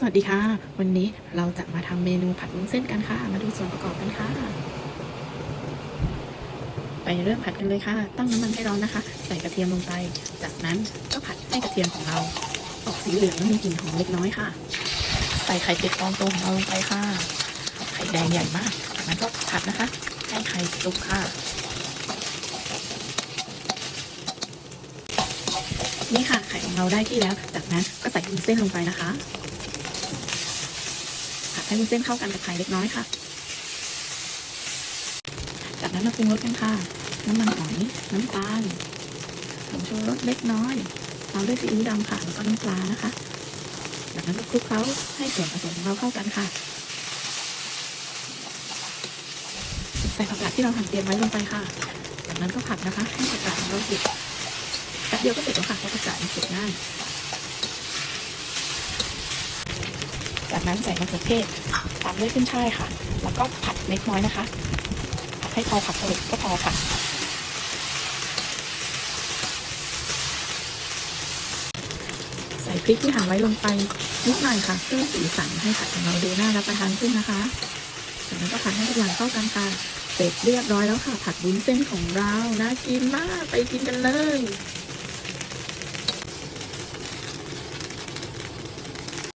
สวัสดีค่ะ วันนี้เราจะมาทำเมนูผัดวุ้นเส้นกันค่ะ มาดูส่วนประกอบกันค่ะ ไปเริ่มผัดกันเลยค่ะ ตั้งน้ำมันให้ร้อนนะคะ ใส่กระเทียมลงไป จากนั้นก็ผัดให้กระเทียมของเรา ออกสีเหลืองและมีกลิ่นหอมเล็กน้อยค่ะ ใส่ไข่เป็ดฟองโตของเราลงไปค่ะ ไข่แดงใหญ่มากจากนั้นก็ผัดนะคะ ให้ไข่สุกค่ะนี่ค่ะไข่ของเราได้ที่แล้ว จากนั้นก็ใส่วุ้นเส้นลงไปนะคะ ให้วุ้นเส้นเข้ากันกับไข่เล็กน้อยค่ะ จากนั้นมาปรุงรสกันค่ะ น้ำมันหอย น้ำตาลผงชูรสเล็กน้อยตามด้วยซีอิ๊วดำค่ะแล้วก็น้ำปลานะคะ จากนั้นก็คลุกเคล้าให้ส่วนผสมของเราเข้ากันค่ะ ใส่ผักกาดที่เราหั่นเตรียมไว้ลงไปค่ะ จากนั้นก็ผัดนะคะ ให้ผักกาดของเราสุกแป๊บเดียวก็เสร็จแล้วค่ะเพราะผักกาดมันสุกง่าย จากนั้นใส่มะเขือเทศตามด้วยขึ้นช่ายค่ะ แล้วก็ผัดเล็กน้อยนะคะ ผัดให้พอผักสลุดก็พอค่ะ ใส่พริกที่หั่นไว้ลงไปนิดหน่อยค่ะเพื่อสีสันให้ผัดของเราดูน่ารับประทานขึ้นนะคะจากนั้นก็ผัดให้ทุกอย่างเข้ากันค่ะเสร็จเรียบร้อยแล้วค่ะ ผัดวุ้นเส้นของเราน่ากินมากไปกินกันเลย